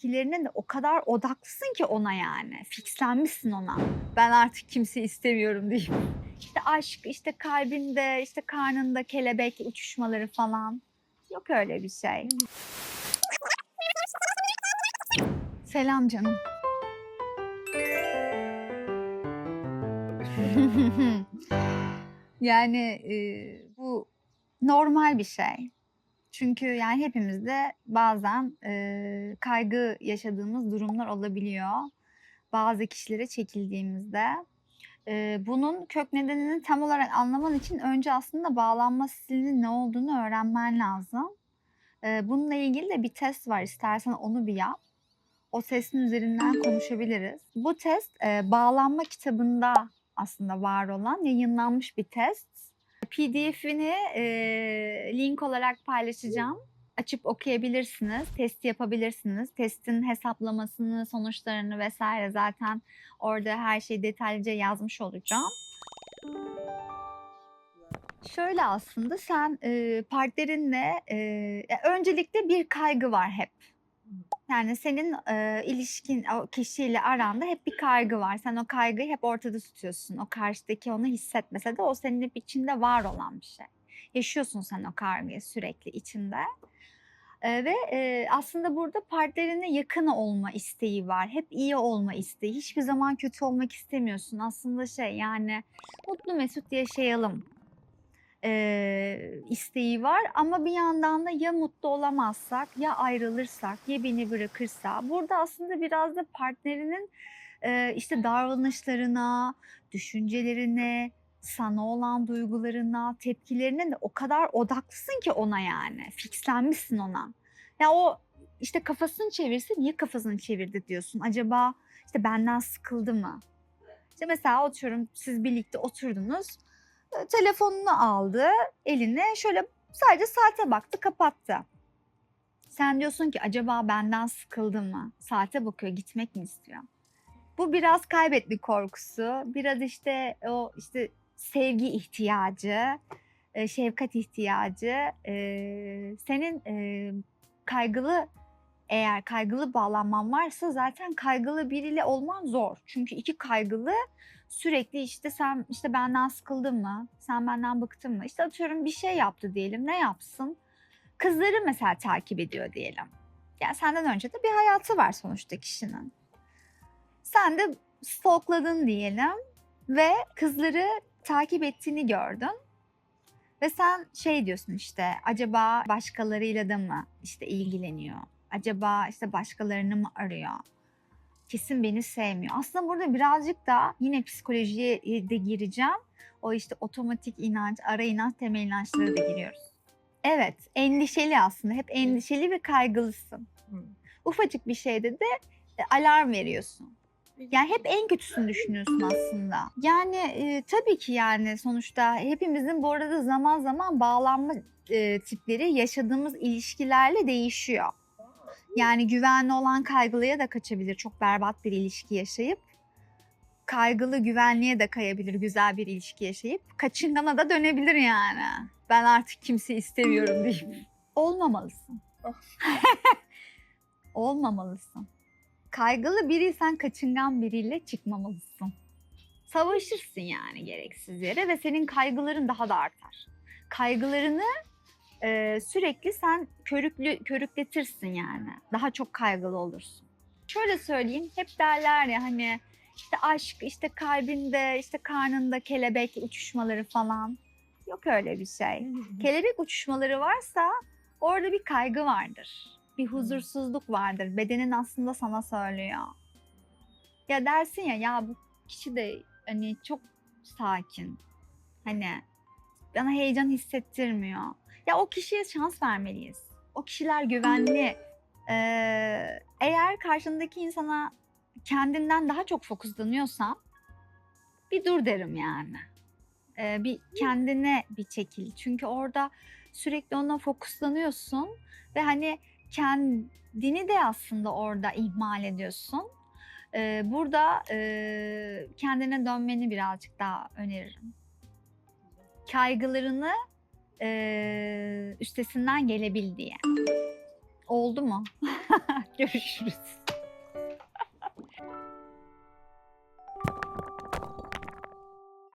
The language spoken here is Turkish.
tepkilerine de o kadar odaklısın ki ona yani. Fixlenmişsin ona. Ben artık kimseyi istemiyorum deyip. İşte aşk, işte kalbinde, işte karnında kelebek uçuşmaları falan. Yok öyle bir şey. Selam canım. yani e, bu normal bir şey. Çünkü yani hepimizde bazen e, kaygı yaşadığımız durumlar olabiliyor. Bazı kişilere çekildiğimizde. E, bunun kök nedenini tam olarak anlaman için önce aslında bağlanma stilinin ne olduğunu öğrenmen lazım. E, bununla ilgili de bir test var. İstersen onu bir yap. O testin üzerinden konuşabiliriz. Bu test e, bağlanma kitabında aslında var olan yayınlanmış bir test. PDF'ini e, link olarak paylaşacağım. Açıp okuyabilirsiniz, test yapabilirsiniz. Testin hesaplamasını, sonuçlarını vesaire zaten orada her şeyi detaylıca yazmış olacağım. Şöyle aslında sen e, partnerinle e, öncelikle bir kaygı var hep. Yani senin e, ilişkin o kişiyle aranda hep bir kaygı var. Sen o kaygıyı hep ortada tutuyorsun. O karşıdaki onu hissetmese de o senin hep içinde var olan bir şey. Yaşıyorsun sen o kaygıyı sürekli içinde. E, ve e, aslında burada partnerine yakın olma isteği var. Hep iyi olma isteği. Hiçbir zaman kötü olmak istemiyorsun. Aslında şey yani mutlu mesut yaşayalım e, isteği var ama bir yandan da ya mutlu olamazsak ya ayrılırsak ya beni bırakırsa burada aslında biraz da partnerinin e, işte davranışlarına, düşüncelerine, sana olan duygularına, tepkilerine de o kadar odaklısın ki ona yani. Fixlenmişsin ona. Ya o işte kafasını çevirse niye kafasını çevirdi diyorsun. Acaba işte benden sıkıldı mı? İşte mesela oturuyorum siz birlikte oturdunuz telefonunu aldı eline şöyle sadece saate baktı kapattı. Sen diyorsun ki acaba benden sıkıldı mı? Saate bakıyor gitmek mi istiyor? Bu biraz kaybetme korkusu, biraz işte o işte sevgi ihtiyacı, e, şefkat ihtiyacı. e, Senin e, kaygılı eğer kaygılı bağlanman varsa zaten kaygılı biriyle olman zor. Çünkü iki kaygılı sürekli işte sen işte benden sıkıldın mı? Sen benden bıktın mı? İşte atıyorum bir şey yaptı diyelim. Ne yapsın? Kızları mesela takip ediyor diyelim. Yani senden önce de bir hayatı var sonuçta kişinin. Sen de stalkladın diyelim ve kızları takip ettiğini gördün. Ve sen şey diyorsun işte acaba başkalarıyla da mı işte ilgileniyor? Acaba işte başkalarını mı arıyor? Kesin beni sevmiyor. Aslında burada birazcık da yine psikolojiye de gireceğim. O işte otomatik inanç, ara inanç, temel inançlara da giriyoruz. Evet, endişeli aslında. Hep endişeli ve kaygılısın. Ufacık bir şeyde de e, alarm veriyorsun. Yani hep en kötüsünü düşünüyorsun aslında. Yani e, tabii ki yani sonuçta hepimizin bu arada zaman zaman bağlanma e, tipleri yaşadığımız ilişkilerle değişiyor. Yani güvenli olan kaygılıya da kaçabilir çok berbat bir ilişki yaşayıp. Kaygılı güvenliğe de kayabilir güzel bir ilişki yaşayıp. Kaçıngana da dönebilir yani. Ben artık kimseyi istemiyorum deyip. Olmamalısın. Olmamalısın. Kaygılı biriysen kaçıngan biriyle çıkmamalısın. Savaşırsın yani gereksiz yere ve senin kaygıların daha da artar. Kaygılarını e, sürekli sen körüklü, körükletirsin yani. Daha çok kaygılı olursun. Şöyle söyleyeyim, hep derler ya hani işte aşk, işte kalbinde, işte karnında kelebek uçuşmaları falan. Yok öyle bir şey. Kelebek uçuşmaları varsa orada bir kaygı vardır. Bir huzursuzluk vardır. Bedenin aslında sana söylüyor. Ya dersin ya ya bu kişi de hani çok sakin. Hani bana heyecan hissettirmiyor. Ya o kişiye şans vermeliyiz. O kişiler güvenli. Ee, eğer karşındaki insana kendinden daha çok fokuslanıyorsan bir dur derim yani. Ee, bir kendine bir çekil. Çünkü orada sürekli ona fokuslanıyorsun ve hani kendini de aslında orada ihmal ediyorsun. Ee, burada e, kendine dönmeni birazcık daha öneririm. Kaygılarını e, üstesinden gelebil diye. Oldu mu? Görüşürüz.